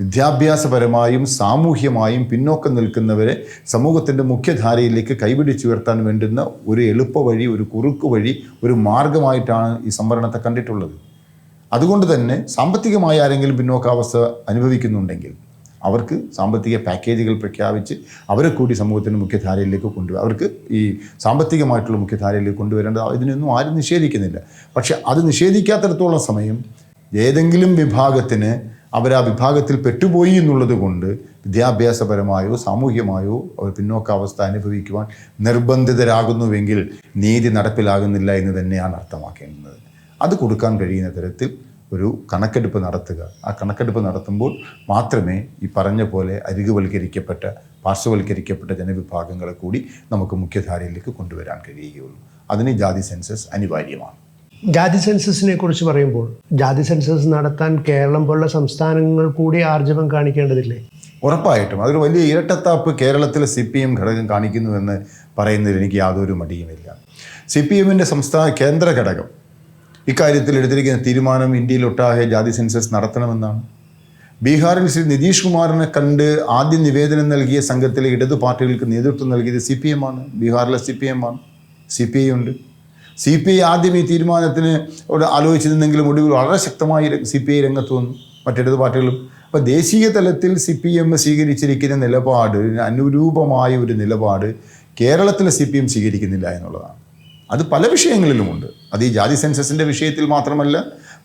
വിദ്യാഭ്യാസപരമായും സാമൂഹ്യമായും പിന്നോക്കം നിൽക്കുന്നവരെ സമൂഹത്തിന്റെ മുഖ്യധാരയിലേക്ക് കൈപിടിച്ചുയർത്താൻ വേണ്ടുന്ന ഒരു എളുപ്പ വഴി ഒരു കുറുക്ക് വഴി ഒരു മാർഗമായിട്ടാണ് ഈ സംവരണത്തെ കണ്ടിട്ടുള്ളത്. അതുകൊണ്ട് തന്നെ സാമ്പത്തികമായി ആരെങ്കിലും പിന്നോക്കാവസ്ഥ അനുഭവിക്കുന്നുണ്ടെങ്കിൽ അവർക്ക് സാമ്പത്തിക പാക്കേജുകൾ പ്രഖ്യാപിച്ച് അവരെ കൂടി സമൂഹത്തിന്റെ മുഖ്യധാരയിലേക്ക് കൊണ്ടുവരും അവർക്ക് ഈ സാമ്പത്തികമായിട്ടുള്ള മുഖ്യധാരയിലേക്ക് കൊണ്ടുവരേണ്ടത് ഇതിനൊന്നും ആരും നിഷേധിക്കുന്നില്ല. പക്ഷേ അത് നിഷേധിക്കാത്തടത്തോളം സമയം ഏതെങ്കിലും വിഭാഗത്തിന് അവർ ആ വിഭാഗത്തിൽ പെട്ടുപോയി എന്നുള്ളത് കൊണ്ട് വിദ്യാഭ്യാസപരമായോ സാമൂഹ്യമായോ അവർ പിന്നോക്കാവസ്ഥ അനുഭവിക്കുവാൻ നിർബന്ധിതരാകുന്നുവെങ്കിൽ നീതി നടപ്പിലാകുന്നില്ല എന്ന് തന്നെയാണ് അർത്ഥമാക്കേണ്ടത്. അത് കൊടുക്കാൻ കഴിയുന്ന തരത്തിൽ ഒരു കണക്കെടുപ്പ് നടത്തുക. ആ കണക്കെടുപ്പ് നടത്തുമ്പോൾ മാത്രമേ ഈ പറഞ്ഞ പോലെ അരികുവൽക്കരിക്കപ്പെട്ട പാർശ്വവൽക്കരിക്കപ്പെട്ട ജനവിഭാഗങ്ങളെ കൂടി നമുക്ക് മുഖ്യധാരയിലേക്ക് കൊണ്ടുവരാൻ കഴിയുകയുള്ളൂ. അതിന് ജാതി സെൻസസ് അനിവാര്യമാണ്. ജാതി സെൻസസിനെ കുറിച്ച് പറയുമ്പോൾ ജാതി സെൻസസ് നടത്താൻ കേരളം പോലുള്ള സംസ്ഥാനങ്ങൾ കൂടി ആർജവം കാണിക്കേണ്ടതില്ലേ? ഉറപ്പായിട്ടും. അതൊരു വലിയ ഇരട്ടത്താപ്പ് കേരളത്തിലെ സി പി എം ഘടകം കാണിക്കുന്നുവെന്ന് പറയുന്നതിൽ എനിക്ക് യാതൊരു മടിയുമില്ല. സി പി എമ്മിന്റെ സംസ്ഥാന കേന്ദ്ര ഘടകം ഇക്കാര്യത്തിൽ എടുത്തിരിക്കുന്ന തീരുമാനം ഇന്ത്യയിലൊട്ടാകെ ജാതി സെൻസസ് നടത്തണമെന്നാണ്. ബീഹാറിൽ ശ്രീ നിതീഷ് കുമാറിനെ കണ്ട് ആദ്യം നിവേദനം നൽകിയ സംഘത്തിലെ ഇടതു പാർട്ടികൾക്ക് നേതൃത്വം നൽകിയത് സി പി എം ആണ്. ബീഹാറിലെ സി പി എം ആണ്. സി പി ഐ ഉണ്ട്. സി പി ഐ ആദ്യം ഈ തീരുമാനത്തിന് ആലോചിച്ചിരുന്നെങ്കിലും ഒടുവിൽ വളരെ ശക്തമായി സി പി ഐ രംഗത്ത് വന്നു. മറ്റിടത് പാർട്ടികളും. അപ്പോൾ ദേശീയ തലത്തിൽ സി പി എം സ്വീകരിച്ചിരിക്കുന്ന നിലപാട് അനുരൂപമായ ഒരു നിലപാട് കേരളത്തിലെ സി പി എം സ്വീകരിക്കുന്നില്ല എന്നുള്ളതാണ്. അത് പല വിഷയങ്ങളിലുമുണ്ട്. അത് ഈ ജാതി സെൻസസിന്റെ വിഷയത്തിൽ മാത്രമല്ല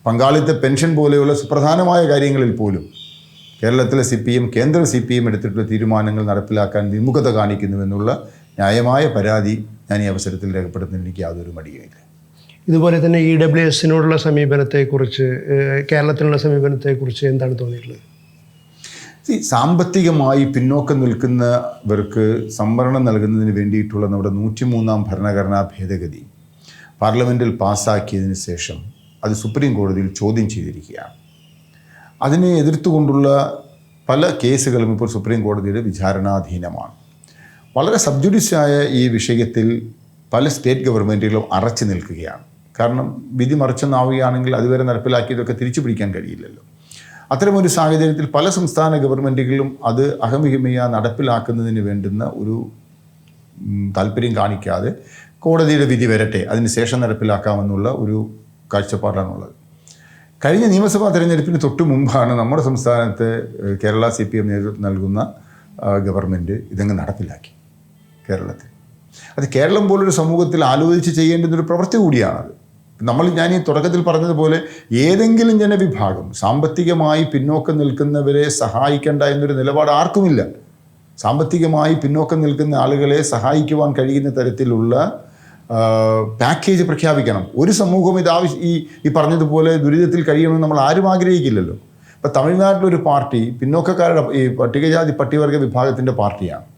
പങ്കാളിത്ത പെൻഷൻ പോലെയുള്ള സുപ്രധാനമായ കാര്യങ്ങളിൽ പോലും കേരളത്തിലെ സി പി എം കേന്ദ്ര സി പി എം എടുത്തിട്ടുള്ള തീരുമാനങ്ങൾ നടപ്പിലാക്കാൻ വിമുഖത കാണിക്കുന്നുവെന്നുള്ള ന്യായമായ പരാതി ഞാൻ ഈ അവസരത്തിൽ രേഖപ്പെടുത്തുന്നതിന് എനിക്ക് യാതൊരു മടിയുമില്ല ഇതുപോലെ തന്നെ ഇ ഡബ്ല്യു എസിനോടുള്ള സമീപനത്തെക്കുറിച്ച് കേരളത്തിനുള്ള സമീപനത്തെക്കുറിച്ച് എന്താണ് തോന്നിയിട്ടുള്ളത്? ഈ സാമ്പത്തികമായി പിന്നോക്കം നിൽക്കുന്നവർക്ക് സംവരണം നൽകുന്നതിന് വേണ്ടിയിട്ടുള്ള നമ്മുടെ നൂറ്റിമൂന്നാം ഭരണഘടനാ ഭേദഗതി പാർലമെന്റിൽ പാസ്സാക്കിയതിന് ശേഷം അത് സുപ്രീം കോടതിയിൽ ചോദ്യം ചെയ്തിരിക്കുകയാണ്. അതിനെ എതിർത്തുകൊണ്ടുള്ള പല കേസുകളും ഇപ്പോൾ സുപ്രീം കോടതിയുടെ വിചാരണാധീനമാണ്. വളരെ സബ്ജുഡിസായ ഈ വിഷയത്തിൽ പല സ്റ്റേറ്റ് ഗവൺമെന്റുകളും അറച്ചു നിൽക്കുകയാണ്. കാരണം വിധി മറിച്ചെന്നാവുകയാണെങ്കിൽ അതുവരെ നടപ്പിലാക്കിയതൊക്കെ തിരിച്ചു പിടിക്കാൻ കഴിയില്ലല്ലോ. അത്തരമൊരു സാഹചര്യത്തിൽ പല സംസ്ഥാന ഗവൺമെന്റുകളും അത് അഹമിഹിമയ നടപ്പിലാക്കുന്നതിന് വേണ്ടുന്ന ഒരു താല്പര്യം കാണിക്കാതെ കോടതിയുടെ വിധി വരട്ടെ അതിന് ശേഷം നടപ്പിലാക്കാമെന്നുള്ള ഒരു കാഴ്ചപ്പാടാണുള്ളത്. കഴിഞ്ഞ നിയമസഭാ തെരഞ്ഞെടുപ്പിന് തൊട്ട് മുമ്പാണ് നമ്മുടെ സംസ്ഥാനത്ത് കേരള സി പി എം നേതൃത്വം നൽകുന്ന ഗവൺമെന്റ് ഇതങ്ങ് നടപ്പിലാക്കി. കേരളത്തിൽ. അത് കേരളം പോലൊരു സമൂഹത്തിൽ ആലോചിച്ച് ചെയ്യേണ്ടുന്ന ഒരു പ്രവൃത്തി കൂടിയാണത്. നമ്മൾ ഞാൻ ഈ തുടക്കത്തിൽ പറഞ്ഞതുപോലെ ഏതെങ്കിലും ജനവിഭാഗം സാമ്പത്തികമായി പിന്നോക്കം നിൽക്കുന്നവരെ സഹായിക്കേണ്ട എന്നൊരു നിലപാട് ആർക്കുമില്ല. സാമ്പത്തികമായി പിന്നോക്കം നിൽക്കുന്ന ആളുകളെ സഹായിക്കുവാൻ കഴിയുന്ന തരത്തിലുള്ള പാക്കേജ് പ്രഖ്യാപിക്കണം. ഒരു സമൂഹം ഇത് ഈ ഈ പറഞ്ഞതുപോലെ ദുരിതത്തിൽ കഴിയണമെന്ന് നമ്മൾ ആരും ആഗ്രഹിക്കില്ലല്ലോ. ഇപ്പം തമിഴ്നാട്ടിലൊരു പാർട്ടി പിന്നോക്കക്കാരുടെ ഈ പട്ടികജാതി പട്ടികവർഗ വിഭാഗത്തിന്റെ പാർട്ടിയാണ്.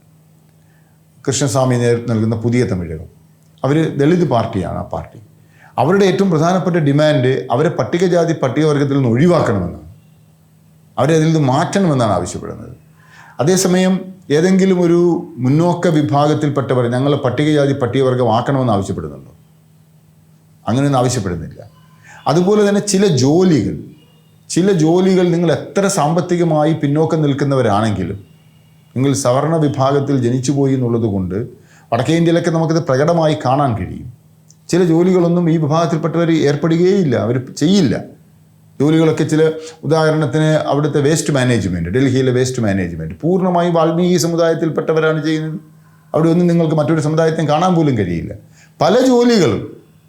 കൃഷ്ണസ്വാമി നേതൃത്വം നൽകുന്ന പുതിയ തമിഴകം. അവർ ദളിത് പാർട്ടിയാണ് ആ പാർട്ടി. അവരുടെ ഏറ്റവും പ്രധാനപ്പെട്ട ഡിമാൻഡ് അവരെ പട്ടികജാതി പട്ടികവർഗത്തിൽ നിന്ന് ഒഴിവാക്കണമെന്നാണ്. അവരെ അതിൽ നിന്ന് മാറ്റണമെന്നാണ് ആവശ്യപ്പെടുന്നത്. അതേസമയം ഏതെങ്കിലും ഒരു മുന്നോക്ക വിഭാഗത്തിൽപ്പെട്ടവർ ഞങ്ങൾ പട്ടികജാതി പട്ടികവർഗം പട്ടികവർഗമാക്കണമെന്ന് ആവശ്യപ്പെടുന്നുണ്ടോ? അങ്ങനെയൊന്നും ആവശ്യപ്പെടുന്നില്ല. അതുപോലെ തന്നെ ചില ജോലികൾ ചില ജോലികൾ നിങ്ങൾ എത്ര സാമ്പത്തികമായി പിന്നോക്കം നിൽക്കുന്നവരാണെങ്കിലും നിങ്ങൾ സവർണ വിഭാഗത്തിൽ ജനിച്ചുപോയി എന്നുള്ളത് കൊണ്ട് വടക്കേ ഇന്ത്യയിലൊക്കെ നമുക്കിത് പ്രകടമായി കാണാൻ കഴിയും. ചില ജോലികളൊന്നും ഈ വിഭാഗത്തിൽപ്പെട്ടവർ ഏർപ്പെടുകയില്ല അവർ ചെയ്യില്ല. ജോലികളൊക്കെ ചില ഉദാഹരണത്തിന് അവിടുത്തെ വേസ്റ്റ് മാനേജ്മെന്റ് ഡൽഹിയിലെ വേസ്റ്റ് മാനേജ്മെന്റ് പൂർണമായും വാൽമീകി സമുദായത്തിൽപ്പെട്ടവരാണ് ചെയ്യുന്നത്. അവിടെ ഒന്നും നിങ്ങൾക്ക് മറ്റൊരു സമുദായത്തെയും കാണാൻ പോലും കഴിയില്ല. പല ജോലികളും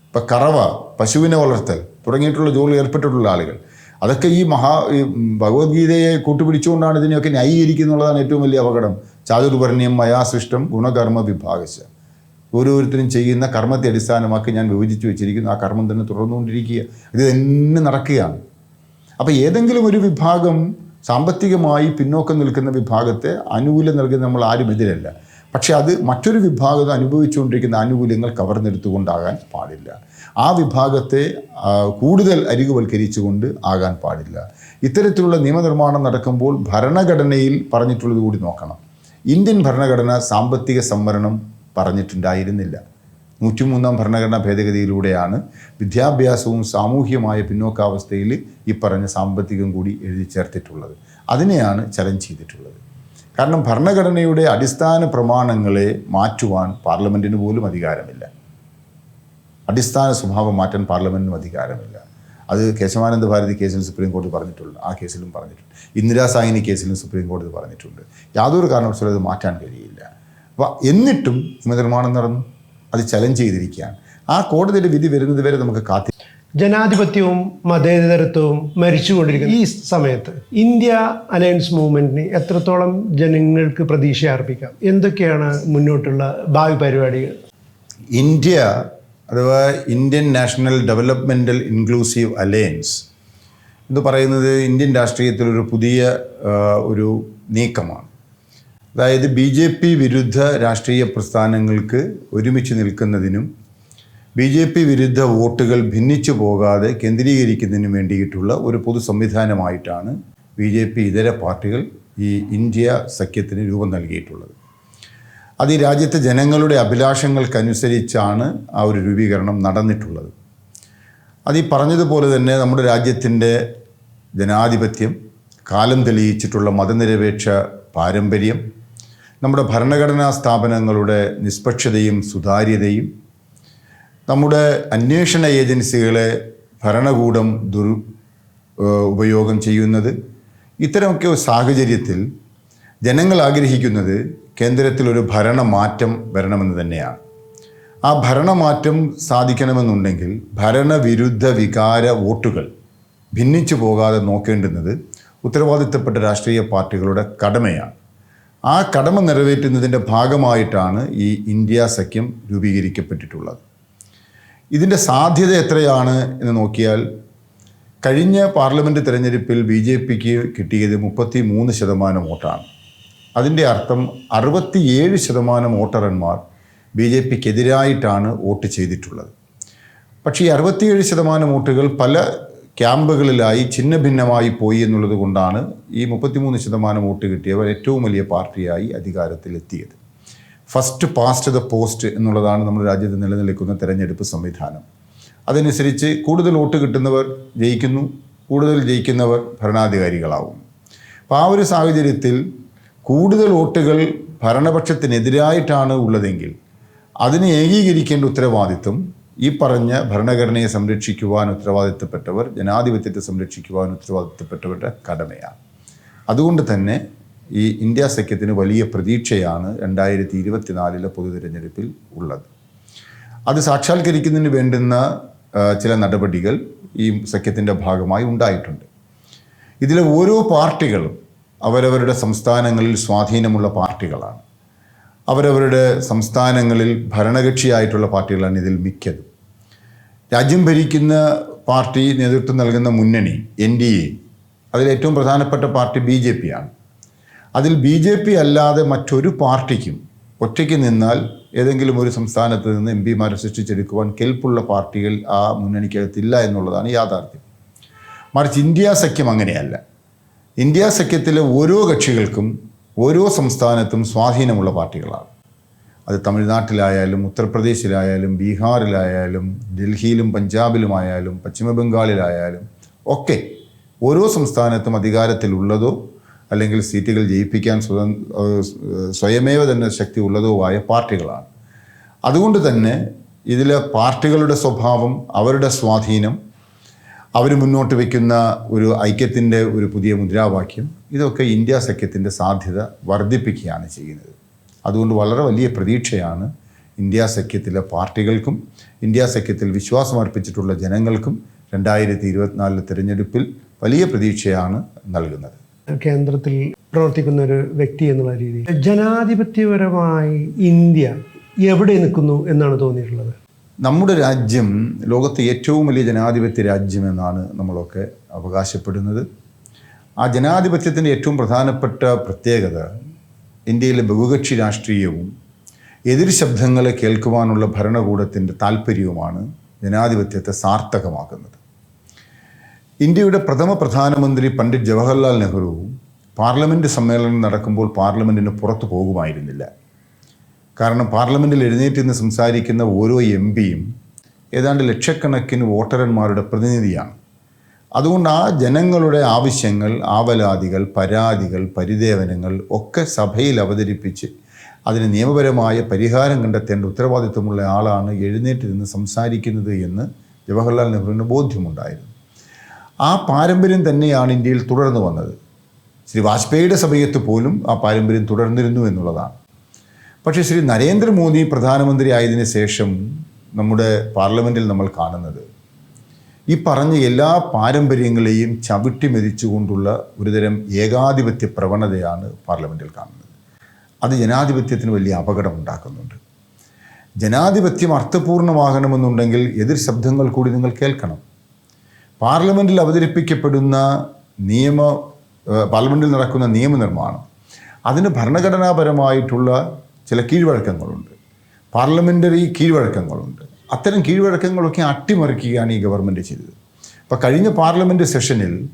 ഇപ്പം കറവ പശുവിനെ വളർത്തൽ തുടങ്ങിയിട്ടുള്ള ജോലി ഏർപ്പെട്ടിട്ടുള്ള ആളുകൾ അതൊക്കെ ഈ മഹാ ഈ ഭഗവത്ഗീതയെ കൂട്ടുപിടിച്ചുകൊണ്ടാണ് ഇതിനെയൊക്കെ ന്യായീകരിക്കുന്നുള്ളതാണ് ഏറ്റവും വലിയ അപകടം. ചാതുർവർണ്യം മയാസൃഷ്ടം ഗുണകർമ്മ വിഭാഗശ. ഓരോരുത്തരും ചെയ്യുന്ന കർമ്മത്തെ അടിസ്ഥാനമാക്കി ഞാൻ വിഭജിച്ച് വെച്ചിരിക്കുന്നു. ആ കർമ്മം തന്നെ തുടർന്നുകൊണ്ടിരിക്കുക. ഇത് തന്നെ നടക്കുകയാണ്. അപ്പോൾ ഏതെങ്കിലും ഒരു വിഭാഗം സാമ്പത്തികമായി പിന്നോക്കം നിൽക്കുന്ന വിഭാഗത്തെ ആനുകൂല്യം നൽകുന്ന നമ്മൾ ആരും എതിരല്ല പക്ഷേ അത് മറ്റൊരു വിഭാഗം അനുഭവിച്ചുകൊണ്ടിരിക്കുന്ന ആനുകൂല്യങ്ങൾ കവർന്നെടുത്തുകൊണ്ടാകാൻ പാടില്ല. ആ വിഭാഗത്തെ കൂടുതൽ അരികുവൽക്കരിച്ചുകൊണ്ട് ആകാൻ പാടില്ല. ഇത്തരത്തിലുള്ള നിയമനിർമ്മാണം നടക്കുമ്പോൾ ഭരണഘടനയിൽ പറഞ്ഞിട്ടുള്ളത് കൂടി നോക്കണം. ഇന്ത്യൻ ഭരണഘടന സാമ്പത്തിക സംവരണം പറഞ്ഞിട്ടുണ്ടായിരുന്നില്ല. നൂറ്റിമൂന്നാം ഭരണഘടനാ ഭേദഗതിയിലൂടെയാണ് വിദ്യാഭ്യാസവും സാമൂഹ്യമായ പിന്നോക്കാവസ്ഥയിൽ ഈ പറഞ്ഞ സാമ്പത്തികം കൂടി എഴുതി ചേർത്തിട്ടുള്ളത്. അതിനെയാണ് ചലഞ്ച് ചെയ്തിട്ടുള്ളത്. കാരണം ഭരണഘടനയുടെ അടിസ്ഥാന പ്രമാണങ്ങളെ മാറ്റുവാൻ പാർലമെന്റിന് പോലും അധികാരമില്ല. അടിസ്ഥാന സ്വഭാവം മാറ്റാൻ പാർലമെന്റിനും അധികാരമില്ല. അത് കേശവാനന്ദ ഭാരതി കേസിൽ സുപ്രീം കോടതി പറഞ്ഞിട്ടുണ്ട്. ആ കേസിലും പറഞ്ഞിട്ടുണ്ട്. ഇന്ദിരാ സാഹിനി കേസിലും സുപ്രീം കോടതി പറഞ്ഞിട്ടുണ്ട്. യാതൊരു കാരണവശാലും അത് മാറ്റാൻ കഴിയില്ല. അപ്പോൾ എന്നിട്ടും നിയമനിർമ്മാണം നടന്നു. അത് ചലഞ്ച് ചെയ്തിരിക്കുകയാണ്. ആ കോടതിയുടെ വിധി വരുന്നത് വരെ നമുക്ക് കാത്തി ജനാധിപത്യവും മതേതരത്വവും മരിച്ചുകൊണ്ടിരിക്കുന്ന ഈ സമയത്ത് ഇന്ത്യ അലയൻസ് മൂവ്മെന്റിന് എത്രത്തോളം ജനങ്ങൾക്ക് പ്രതീക്ഷ അർപ്പിക്കാം? എന്തൊക്കെയാണ് മുന്നോട്ടുള്ള ഭാവി പരിപാടികൾ? ഇന്ത്യ അഥവാ Indian national developmental inclusive alliance എന്ന് പറയുന്നത് ഇന്ത്യൻ രാഷ്ട്രീയത്തിൽ ഒരു പുതിയ ഒരു നീക്കമാണ്. അതായത് ബി ജെ പി വിരുദ്ധ രാഷ്ട്രീയ പ്രസ്ഥാനങ്ങൾക്ക് ഒരുമിച്ച് നിൽക്കുന്നതിനും ബി ജെ പി വിരുദ്ധ വോട്ടുകൾ ഭിന്നിച്ചു പോകാതെ കേന്ദ്രീകരിക്കുന്നതിനും വേണ്ടിയിട്ടുള്ള ഒരു പൊതു സംവിധാനമായിട്ടാണ് ബി ജെ പി ഇതര പാർട്ടികൾ ഈ ഇന്ത്യ സഖ്യത്തിന് രൂപം നൽകിയിട്ടുള്ളത്. അത് ഈ രാജ്യത്തെ ജനങ്ങളുടെ അഭിലാഷങ്ങൾക്കനുസരിച്ചാണ് ആ ഒരു രൂപീകരണം നടന്നിട്ടുള്ളത്. അത് ഈ പറഞ്ഞതുപോലെ തന്നെ നമ്മുടെ രാജ്യത്തിന്റെ ജനാധിപത്യം കാലം തെളിയിച്ചിട്ടുള്ള മതനിരപേക്ഷ പാരമ്പര്യം നമ്മുടെ ഭരണഘടനാ സ്ഥാപനങ്ങളുടെ നിഷ്പക്ഷതയും സുതാര്യതയും നമ്മുടെ അന്വേഷണ ഏജൻസികളെ ഭരണകൂടം ദുർ ഉപയോഗം ചെയ്യുന്നത് ഇത്തരമൊക്കെ സാഹചര്യത്തിൽ ജനങ്ങൾ ആഗ്രഹിക്കുന്നത് കേന്ദ്രത്തിൽ ഒരു ഭരണമാറ്റം വരണമെന്ന് തന്നെയാണ്. ആ ഭരണമാറ്റം സാധിക്കണമെന്നുണ്ടെങ്കിൽ ഭരണവിരുദ്ധ വികാര വോട്ടുകൾ ഭിന്നിച്ചു പോകാതെ നോക്കേണ്ടുന്നത് ഉത്തരവാദിത്തപ്പെട്ട രാഷ്ട്രീയ പാർട്ടികളുടെ കടമയാണ്. ആ കടമ നിറവേറ്റുന്നതിന്റെ ഭാഗമായിട്ടാണ് ഈ ഇന്ത്യ സഖ്യം രൂപീകരിക്കപ്പെട്ടിട്ടുള്ളത്. ഇതിന്റെ സാധ്യത എത്രയാണ് എന്ന് നോക്കിയാൽ കഴിഞ്ഞ പാർലമെന്റ് തിരഞ്ഞെടുപ്പിൽ ബി ജെ പിക്ക് കിട്ടിയത് മുപ്പത്തി മൂന്ന് ശതമാനം വോട്ടാണ്. അതിന്റെ അർത്ഥം അറുപത്തിയേഴ് ശതമാനം വോട്ടർമാർ ബി ജെ പിക്കെതിരായിട്ടാണ് വോട്ട് ചെയ്തിട്ടുള്ളത്. പക്ഷേ ഈ അറുപത്തിയേഴ് ശതമാനം വോട്ടുകൾ പല ക്യാമ്പുകളിലായി ഛിന്ന ഭിന്നമായി പോയി എന്നുള്ളത് കൊണ്ടാണ് ഈ മുപ്പത്തിമൂന്ന് ശതമാനം വോട്ട് കിട്ടിയവർ ഏറ്റവും വലിയ പാർട്ടിയായി അധികാരത്തിലെത്തിയത്. ഫസ്റ്റ് പാസ്റ്റ് ദ പോസ്റ്റ് എന്നുള്ളതാണ് നമ്മുടെ രാജ്യത്ത് നിലനിൽക്കുന്ന തെരഞ്ഞെടുപ്പ് സംവിധാനം. അതനുസരിച്ച് കൂടുതൽ വോട്ട് കിട്ടുന്നവർ ജയിക്കുന്നു കൂടുതൽ ജയിക്കുന്നവർ ഭരണാധികാരികളാവും. അപ്പോൾ ആ ഒരു സാഹചര്യത്തിൽ കൂടുതൽ വോട്ടുകൾ ഭരണപക്ഷത്തിനെതിരായിട്ടാണ് ഉള്ളതെങ്കിൽ അതിനെ ഏകീകരിക്കേണ്ട ഉത്തരവാദിത്വം ഈ പറഞ്ഞ ഭരണഘടനയെ സംരക്ഷിക്കുവാൻ ഉത്തരവാദിത്തപ്പെട്ടവർ ജനാധിപത്യത്തെ സംരക്ഷിക്കുവാൻ ഉത്തരവാദിത്തപ്പെട്ടവരുടെ കടമയാണ്. അതുകൊണ്ട് തന്നെ ഈ ഇന്ത്യ സഖ്യത്തിന് വലിയ പ്രതീക്ഷയാണ് രണ്ടായിരത്തി ഇരുപത്തിനാലിലെ പൊതു തിരഞ്ഞെടുപ്പിൽ ഉള്ളത്. അത് സാക്ഷാത്കരിക്കുന്നതിന് വേണ്ടുന്ന ചില നടപടികൾ ഈ സഖ്യത്തിന്റെ ഭാഗമായി ഉണ്ടായിട്ടുണ്ട്. ഇതിലെ ഓരോ പാർട്ടികളും അവരവരുടെ സംസ്ഥാനങ്ങളിൽ സ്വാധീനമുള്ള പാർട്ടികളാണ്. അവരവരുടെ സംസ്ഥാനങ്ങളിൽ ഭരണകക്ഷിയായിട്ടുള്ള പാർട്ടികളാണ് ഇതിൽ മിക്കതും. രാജ്യം ഭരിക്കുന്ന പാർട്ടി നേതൃത്വം നൽകുന്ന മുന്നണി എൻ ഡി എ അതിലേറ്റവും പ്രധാനപ്പെട്ട പാർട്ടി ബി ജെ പി ആണ്. അതിൽ ബി ജെ പി അല്ലാതെ മറ്റൊരു പാർട്ടിക്കും ഒറ്റയ്ക്ക് നിന്നാൽ ഏതെങ്കിലും ഒരു സംസ്ഥാനത്ത് നിന്ന് എം പിമാരെ സൃഷ്ടിച്ചെടുക്കുവാൻ കെൽപ്പുള്ള പാർട്ടികൾ ആ മുന്നണിക്കകത്തില്ല എന്നുള്ളതാണ് യാഥാർത്ഥ്യം. മറിച്ച് ഇന്ത്യ സഖ്യം അങ്ങനെയല്ല. ഇന്ത്യ സഖ്യത്തിലെ ഓരോ കക്ഷികൾക്കും ഓരോ സംസ്ഥാനത്തും സ്വാധീനമുള്ള പാർട്ടികളാണ്. അത് തമിഴ്നാട്ടിലായാലും ഉത്തർപ്രദേശിലായാലും ബീഹാറിലായാലും ഡൽഹിയിലും പഞ്ചാബിലുമായാലും പശ്ചിമ ബംഗാളിലായാലും ഒക്കെ ഓരോ സംസ്ഥാനത്തും അധികാരത്തിലുള്ളതോ അല്ലെങ്കിൽ സീറ്റുകൾ ജയിപ്പിക്കാൻ സ്വയമേവ തന്നെ ശക്തി ഉള്ളതോ ആയ പാർട്ടികളാണ്. അതുകൊണ്ട് തന്നെ ഇതിലെ പാർട്ടികളുടെ സ്വഭാവം അവരുടെ സ്വാധീനം അവർ മുന്നോട്ട് വയ്ക്കുന്ന ഒരു ഐക്യത്തിന്റെ ഒരു പുതിയ മുദ്രാവാക്യം ഇതൊക്കെ ഇന്ത്യ സഖ്യത്തിന്റെ സാധ്യത വർദ്ധിപ്പിക്കുകയാണ് ചെയ്യുന്നത്. അതുകൊണ്ട് വളരെ വലിയ പ്രതീക്ഷയാണ് ഇന്ത്യ സഖ്യത്തിലെ പാർട്ടികൾക്കും ഇന്ത്യ സഖ്യത്തിൽ വിശ്വാസം അർപ്പിച്ചിട്ടുള്ള ജനങ്ങൾക്കും രണ്ടായിരത്തി ഇരുപത്തിനാലിലെ തിരഞ്ഞെടുപ്പിൽ വലിയ പ്രതീക്ഷയാണ് നൽകുന്നത്. കേന്ദ്രത്തിൽ പ്രവർത്തിക്കുന്ന ഒരു വ്യക്തി എന്നുള്ള രീതിയിൽ ജനാധിപത്യപരമായി ഇന്ത്യ എവിടെ നിൽക്കുന്നു എന്നാണ് തോന്നിയിട്ടുള്ളത്? നമ്മുടെ രാജ്യം ലോകത്തെ ഏറ്റവും വലിയ ജനാധിപത്യ രാജ്യമെന്നാണ് നമ്മളൊക്കെ അവകാശപ്പെടുന്നത്. ആ ജനാധിപത്യത്തിന്റെ ഏറ്റവും പ്രധാനപ്പെട്ട പ്രത്യേകത ഇന്ത്യയിലെ ബഹുകക്ഷി രാഷ്ട്രീയവും എതിർ ശബ്ദങ്ങളെ കേൾക്കുവാനുള്ള ഭരണകൂടത്തിന്റെ താല്പര്യവുമാണ് ജനാധിപത്യത്തെ സാർത്ഥകമാക്കുന്നത്. ഇന്ത്യയുടെ പ്രഥമ പ്രധാനമന്ത്രി പണ്ഡിറ്റ് ജവഹർലാൽ നെഹ്റു പാർലമെന്റ് സമ്മേളനം നടക്കുമ്പോൾ പാർലമെന്റിന് പുറത്തു പോകുമായിരുന്നില്ല. കാരണം പാർലമെന്റിൽ എഴുന്നേറ്റ് നിന്ന് സംസാരിക്കുന്ന ഓരോ എം പിയും ഏതാണ്ട് ലക്ഷക്കണക്കിന് വോട്ടർമാരുടെ പ്രതിനിധിയാണ്. അതുകൊണ്ട് ആ ജനങ്ങളുടെ ആവശ്യങ്ങൾ ആവലാതികൾ പരാതികൾ പരിദേവനങ്ങൾ ഒക്കെ സഭയിൽ അവതരിപ്പിച്ച് അതിന് നിയമപരമായ പരിഹാരം കണ്ടെത്തേണ്ട ഉത്തരവാദിത്വമുള്ള ആളാണ് എഴുന്നേറ്റ് നിന്ന് സംസാരിക്കുന്നത് എന്ന് ജവഹർലാൽ നെഹ്റുവിന് ബോധ്യമുണ്ടായിരുന്നു. ആ പാരമ്പര്യം തന്നെയാണ് ഇന്ത്യയിൽ തുടർന്നു വന്നത്. ശ്രീ വാജ്പേയിയുടെ സമയത്ത് പോലും ആ പാരമ്പര്യം തുടർന്നിരുന്നു എന്നുള്ളതാണ്. പക്ഷേ ശ്രീ നരേന്ദ്രമോദി പ്രധാനമന്ത്രി ആയതിനു ശേഷം നമ്മുടെ പാർലമെന്റിൽ നമ്മൾ കാണുന്നത് ഈ പറഞ്ഞ എല്ലാ പാരമ്പര്യങ്ങളെയും ചവിട്ടി മെതിച്ചുകൊണ്ടുള്ള ഒരുതരം ഏകാധിപത്യ പ്രവണതയാണ് പാർലമെന്റിൽ കാണുന്നത്. അത് ജനാധിപത്യത്തിന് വലിയ അപകടം ഉണ്ടാക്കുന്നുണ്ട് ജനാധിപത്യം അർത്ഥപൂർണമാകണമെന്നുണ്ടെങ്കിൽ എതിർ ശബ്ദങ്ങൾ കൂടി നിങ്ങൾ കേൾക്കണം. പാർലമെന്റിൽ അവതരിപ്പിക്കപ്പെടുന്ന നിയമ പാർലമെന്റിൽ നടക്കുന്ന നിയമനിർമ്മാണം അതിന് ഭരണഘടനാപരമായിട്ടുള്ള ചില കീഴ്വഴക്കങ്ങളുണ്ട്. പാർലമെന്ററി കീഴ്വഴക്കങ്ങളുണ്ട്. അത്തരം കീഴ്വഴക്കങ്ങളൊക്കെ അട്ടിമറിക്കുകയാണ് ഈ ഗവൺമെന്റ് ചെയ്തത്. ഇപ്പോൾ കഴിഞ്ഞ പാർലമെന്റ് സെഷനിൽ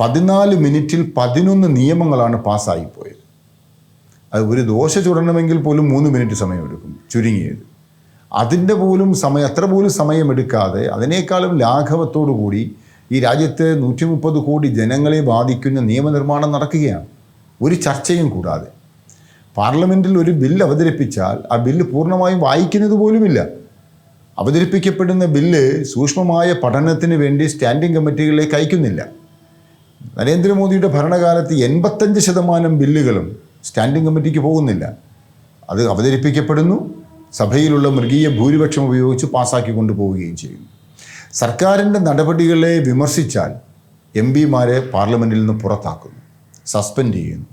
പതിനാല് മിനിറ്റിൽ പതിനൊന്ന് നിയമങ്ങളാണ് പാസ്സായിപ്പോയത് അത് ഒരു ദോശ ചുടണമെങ്കിൽ പോലും മൂന്ന് മിനിറ്റ് സമയമെടുക്കും ചുരുങ്ങിയത്. അതിന്റെ പോലും സമയം അത്ര പോലും സമയമെടുക്കാതെ അതിനേക്കാളും ലാഘവത്തോടു കൂടി ഈ രാജ്യത്തെ നൂറ്റി മുപ്പത് കോടി ജനങ്ങളെ ബാധിക്കുന്ന നിയമനിർമ്മാണം നടക്കുകയാണ്. ഒരു ചർച്ചയും കൂടാതെ. പാർലമെന്റിൽ ഒരു ബില്ല് അവതരിപ്പിച്ചാൽ ആ ബില്ല് പൂർണമായും വായിക്കുന്നത് പോലുമില്ല. അവതരിപ്പിക്കപ്പെടുന്ന ബില്ല് സൂക്ഷ്മമായ പഠനത്തിന് വേണ്ടി സ്റ്റാൻഡിംഗ് കമ്മിറ്റികളിലേക്ക് അയക്കുന്നില്ല. നരേന്ദ്രമോദിയുടെ ഭരണകാലത്ത് എൺപത്തഞ്ച് ശതമാനം ബില്ലുകളും സ്റ്റാൻഡിംഗ് കമ്മിറ്റിക്ക് പോകുന്നില്ല. അത് അവതരിപ്പിക്കപ്പെടുന്നു സഭയിലുള്ള മൃഗീയ ഭൂരിപക്ഷം ഉപയോഗിച്ച് പാസ്സാക്കി കൊണ്ടുപോവുകയും ചെയ്യുന്നു. സർക്കാരിന്റെ നടപടികളെ വിമർശിച്ചാൽ എം പിമാരെ പാർലമെന്റിൽ നിന്ന് പുറത്താക്കുന്നു സസ്പെൻഡ് ചെയ്യുന്നു.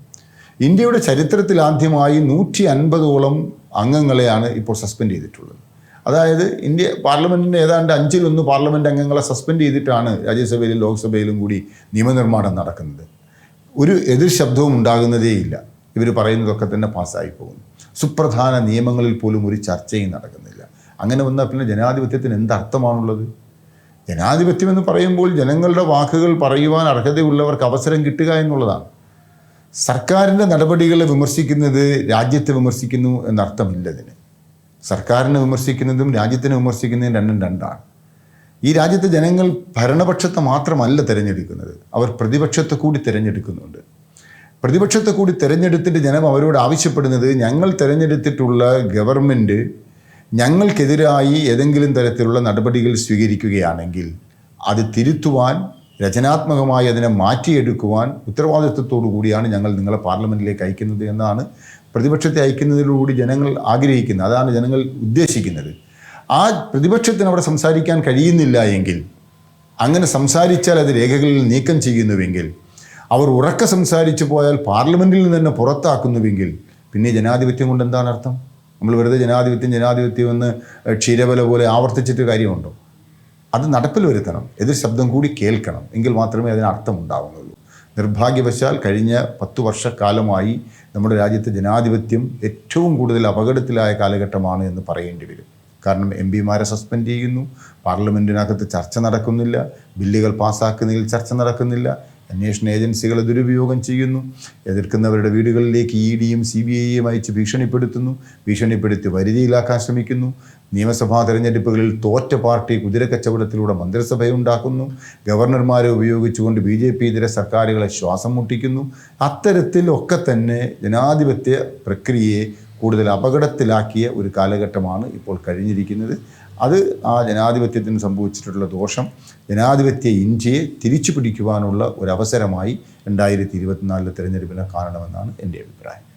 ഇന്ത്യയുടെ ചരിത്രത്തിൽ ആദ്യമായി നൂറ്റി അൻപതോളം അംഗങ്ങളെയാണ് ഇപ്പോൾ സസ്പെൻഡ് ചെയ്തിട്ടുള്ളത്. അതായത് ഇന്ത്യ പാർലമെന്റിന്റെ ഏതാണ്ട് അഞ്ചിലൊന്ന് പാർലമെന്റ് അംഗങ്ങളെ സസ്പെൻഡ് ചെയ്തിട്ടാണ് രാജ്യസഭയിലും ലോക്സഭയിലും കൂടി നിയമനിർമ്മാണം നടക്കുന്നത്. ഒരു എതിർ ശബ്ദവും ഉണ്ടാകുന്നതേയില്ല ഇവർ പറയുന്നതൊക്കെ തന്നെ പാസ്സായി പോകുന്നു. സുപ്രധാന നിയമങ്ങളിൽ പോലും ഒരു ചർച്ചയും നടക്കുന്നില്ല. അങ്ങനെ വന്നാൽ പിന്നെ ജനാധിപത്യത്തിന് എന്തർത്ഥമാണുള്ളത് ജനാധിപത്യം എന്ന് പറയുമ്പോൾ ജനങ്ങളുടെ വാക്കുകൾ പറയുവാൻ അർഹതയുള്ളവർക്ക് അവസരം കിട്ടുക എന്നുള്ളതാണ്. സർക്കാരിന്റെ നടപടികളെ വിമർശിക്കുന്നത് രാജ്യത്തെ വിമർശിക്കുന്നു എന്നർത്ഥമില്ല ഇതിന് സർക്കാരിനെ വിമർശിക്കുന്നതും രാജ്യത്തിനെ വിമർശിക്കുന്നതും രണ്ടും രണ്ടാണ്. ഈ രാജ്യത്തെ ജനങ്ങൾ ഭരണപക്ഷത്തെ മാത്രമല്ല തിരഞ്ഞെടുക്കുന്നത്. അവർ പ്രതിപക്ഷത്തെ കൂടി തിരഞ്ഞെടുക്കുന്നുണ്ട്. പ്രതിപക്ഷത്തെ കൂടി തിരഞ്ഞെടുത്തിട്ട് ജനം അവരോട് ആവശ്യപ്പെടുന്നത് ഞങ്ങൾ തിരഞ്ഞെടുത്തിട്ടുള്ള ഗവൺമെന്റ് ഞങ്ങൾക്കെതിരായി ഏതെങ്കിലും തരത്തിലുള്ള നടപടികൾ സ്വീകരിക്കുകയാണെങ്കിൽ അത് തിരുത്തുവാൻ രചനാത്മകമായി അതിനെ മാറ്റിയെടുക്കുവാൻ ഉത്തരവാദിത്വത്തോടു കൂടിയാണ് ഞങ്ങൾ നിങ്ങളെ പാർലമെന്റിലേക്ക് അയക്കുന്നത് എന്നാണ് പ്രതിപക്ഷത്തെ അയക്കുന്നതിലൂടെ ജനങ്ങൾ ആഗ്രഹിക്കുന്നത്. അതാണ് ജനങ്ങൾ ഉദ്ദേശിക്കുന്നത്. ആ പ്രതിപക്ഷത്തിന് അവിടെ സംസാരിക്കാൻ കഴിയുന്നില്ല എങ്കിൽ അങ്ങനെ സംസാരിച്ചാൽ അത് രേഖകളിൽ നീക്കം ചെയ്യുന്നുവെങ്കിൽ അവർ ഉറക്ക സംസാരിച്ചു പോയാൽ പാർലമെന്റിൽ നിന്ന് തന്നെ പുറത്താക്കുന്നുവെങ്കിൽ പിന്നെ ജനാധിപത്യം കൊണ്ട് എന്താണ് അർത്ഥം? നമ്മൾ വെറുതെ ജനാധിപത്യം ജനാധിപത്യം എന്ന് ക്ഷീരബല പോലെ ആവർത്തിച്ചിട്ട് കാര്യമുണ്ടോ? അത് നടപ്പിൽ വരുത്തണം. എതിർ ശബ്ദം കൂടി കേൾക്കണം. എങ്കിൽ മാത്രമേ അതിന് അർത്ഥം ഉണ്ടാവുന്നുള്ളൂ. നിർഭാഗ്യവശാൽ കഴിഞ്ഞ പത്ത് വർഷക്കാലമായി നമ്മുടെ രാജ്യത്തെ ജനാധിപത്യം ഏറ്റവും കൂടുതൽ അപകടത്തിലായ കാലഘട്ടമാണ് എന്ന് പറയേണ്ടി വരും. കാരണം എം പിമാരെ സസ്പെൻഡ് ചെയ്യുന്നു. പാർലമെന്റിനകത്ത് ചർച്ച നടക്കുന്നില്ല. ബില്ലുകൾ പാസ്സാക്കുന്നതിൽ ചർച്ച നടക്കുന്നില്ല. അന്വേഷണ ഏജൻസികൾ ദുരുപയോഗം ചെയ്യുന്നു. എതിർക്കുന്നവരുടെ വീടുകളിലേക്ക് ഇ ഡിയും സി ബി ഐയും അയച്ച് ഭീഷണിപ്പെടുത്തുന്നു. ഭീഷണിപ്പെടുത്തി വരുതിയിലാക്കാൻ ശ്രമിക്കുന്നു. നിയമസഭാ തെരഞ്ഞെടുപ്പുകളിൽ തോറ്റ പാർട്ടി കുതിരക്കച്ചവടത്തിലൂടെ മന്ത്രിസഭയുണ്ടാക്കുന്നു. ഗവർണർമാരെ ഉപയോഗിച്ചുകൊണ്ട് ബി ജെ പി ഇതര സർക്കാരുകളെ ശ്വാസം മുട്ടിക്കുന്നു. അത്തരത്തിലൊക്കെ തന്നെ ജനാധിപത്യ പ്രക്രിയയെ കൂടുതൽ അപകടത്തിലാക്കിയ ഒരു കാലഘട്ടമാണ് ഇപ്പോൾ കഴിഞ്ഞിരിക്കുന്നത്. അത് ആ ജനാധിപത്യത്തിന് സംഭവിച്ചിട്ടുള്ള ദോഷം ജനാധിപത്യ ഇന്ത്യയെ തിരിച്ചു പിടിക്കുവാനുള്ള ഒരു അവസരമായി രണ്ടായിരത്തി ഇരുപത്തിനാലിലെ തിരഞ്ഞെടുപ്പിനെ കാണണമെന്നാണ് എന്റെ അഭിപ്രായം.